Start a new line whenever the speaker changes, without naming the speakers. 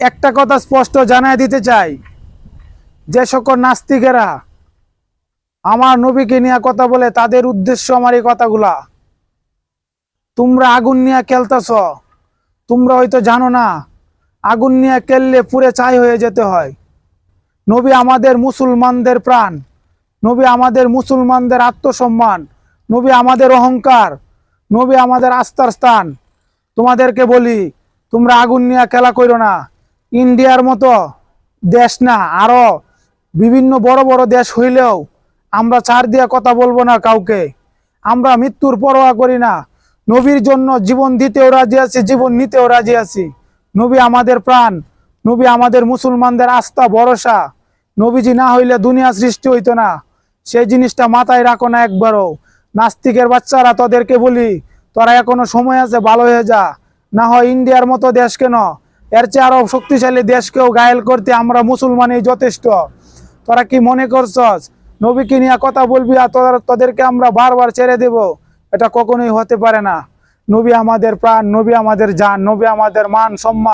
একটা কথা স্পষ্ট জানাই দিতে চাই। যে সকল নাস্তিকেরা আমার নবীকে নিয়ে কথা বলে তাদের উদ্দেশ্য আমার এই কথাগুলা। তোমরা আগুন নিয়ে খেলতেছ, তোমরা হয়তো জানো না, আগুন নিয়ে খেললে পুরে ছাই হয়ে যেতে হয়। নবী আমাদের মুসলমানদের প্রাণ, নবী আমাদের মুসলমানদের আত্মসম্মান, নবী আমাদের অহংকার, নবী আমাদের আস্থার স্থান। তোমাদেরকে বলি, তোমরা আগুন নিয়ে খেলা করো না। ইন্ডিয়ার মতো দেশ না, আরও বিভিন্ন বড় বড় দেশ হইলেও আমরা ছাড় দিয়ে কথা বলব না কাউকে। আমরা মৃত্যুর পরোয়া করি না। নবীর জন্য জীবন দিতেও রাজি আছি, জীবন নিতেও রাজি আছি। নবী আমাদের প্রাণ, নবী আমাদের মুসলমানদের আস্থা, ভরসা। নবীজি না হইলে দুনিয়া সৃষ্টি হইতো না। সেই জিনিসটা মাথায় রাখো না একবারও। নাস্তিকের বাচ্চারা তোদেরকে বলি, তোরা এখনও সময় আছে, ভালো হয়ে যা। না হয় ইন্ডিয়ার মতো দেশ কেন? এর চেয়ে আরও শক্তিশালী দেশকেও গায়েল করতে আমরা মুসলমানই যথেষ্ট। তোরা কি মনে করছস? নবীকে নিয়ে কথা বলবি আর তোদেরকে আমরা বারবার ছেড়ে দেব? এটা কখনোই হতে পারে না। নবী আমাদের প্রাণ, নবী আমাদের যান নবী আমাদের মান, সম্মান।